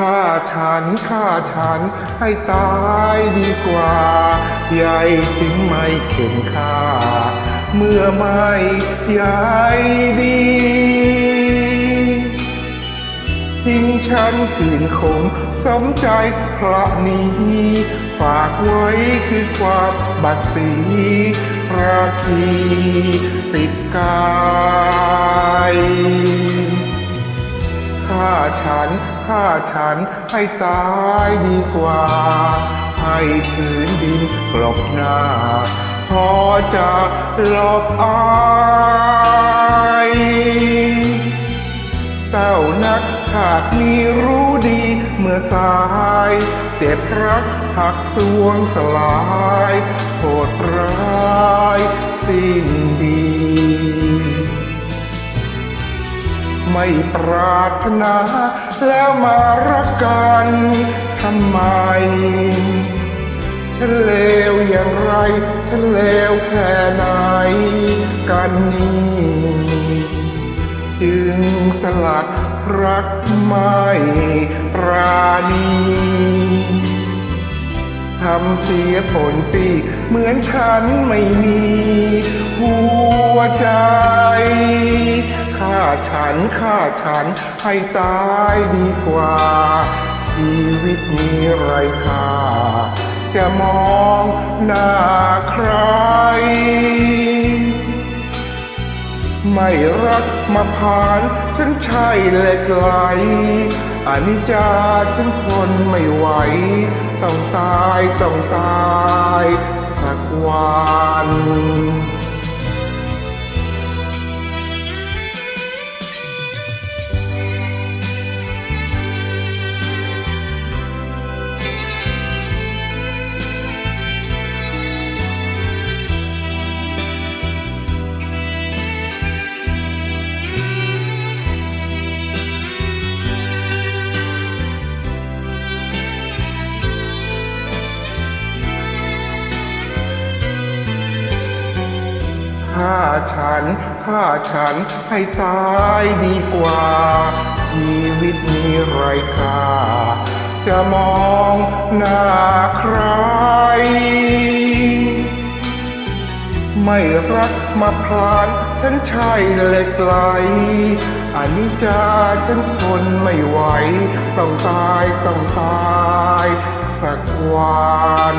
ฆ่าฉันฆ่าฉันให้ตายดีกว่าใหญ่จึงไม่เข็นค่า เมื่อไม่ใหญ่ดีทิ้งฉันคืนคงสมใจพระนี้ฝากไว้คือความบัดสีราคี ฉันให้ตายดีกว่า ให้ผืนดินกลบหน้า พอจะหลบอายเต้านักชาตินี้รู้ดี เมื่อสาย เจ็บรักหักสวงสลายโหดร้ายสิ้นดี ไม่ปรารถนา แล้วมารักกันทำไมฉันเลวอย่างไรฉันเลวแค่ไหนกันนี้จึงสลัดรักไม่ปราณีทำเสียผลปีเหมือนฉันไม่มีหัวใจ ฉันฆ่าฉันให้ตายดีกว่า ชีวิตมีไรค่า จะมองหน้าใคร ไม่รักมาผ่าน ฉันใช่เหล็กไหลอานิจจาฉันทนไม่ไหว ต้องตายต้องตายสักวัน ฆ่าฉันฆ่าฉันให้ตายดีกว่า ชีวิตมีไรค่า จะมองหน้าใคร ไม่รักมาพลานฉันใช่เหล็กไหลอานิจจาฉันทนไม่ไหว ต้องตายต้องตายสักวัน